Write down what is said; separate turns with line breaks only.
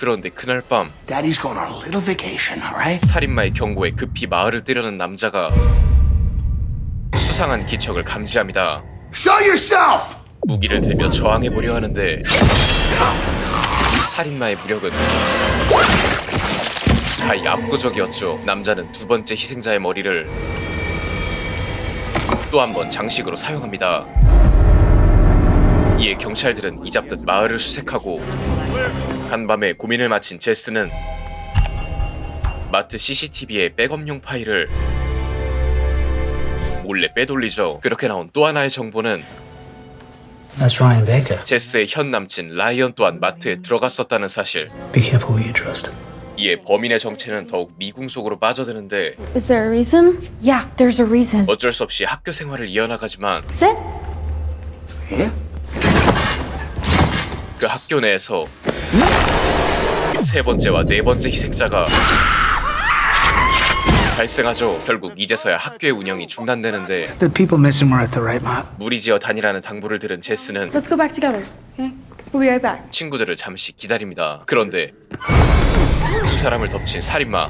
그런데 그날 밤? 살인마의 경고에 급히 마을을 뜨려는 남자가 수상한 기척을 감지합니다. 무기를 들며 저항해 보려 하는데 살인마의 무력은 가히 압도적이었죠. 남자는 두 번째 희생자의 머리를 또 한 번 장식으로 사용합니다. 이에 경찰들은 이잡듯 마을을 수색하고 간밤에 고민을 마친 제스는 마트 CCTV의 백업용 파일을 몰래 빼돌리죠. 그렇게 나온 또 하나의 정보는
That's Ryan Baker.
제스의 현 남친 라이언 또한 마트에 들어갔었다는 사실.
Be careful who you trust.
이에 범인의 정체는 더욱 미궁 속으로 빠져드는데
Is there a reason? Yeah, there's a reason.
어쩔 수 없이 학교 생활을 이어나가지만
Sit.
Yeah?
그 학교 내에서 세 번째와 네 번째 희생자가 발생하죠. 결국 이제서야 학교의 운영이 중단되는데
The people missing were at the right mark.
무리지어 다니라는 당부를 들은 제스는
Let's go back together. Okay? We'll be right back.
친구들을 잠시 기다립니다. 그런데 두 사람을 덮친 살인마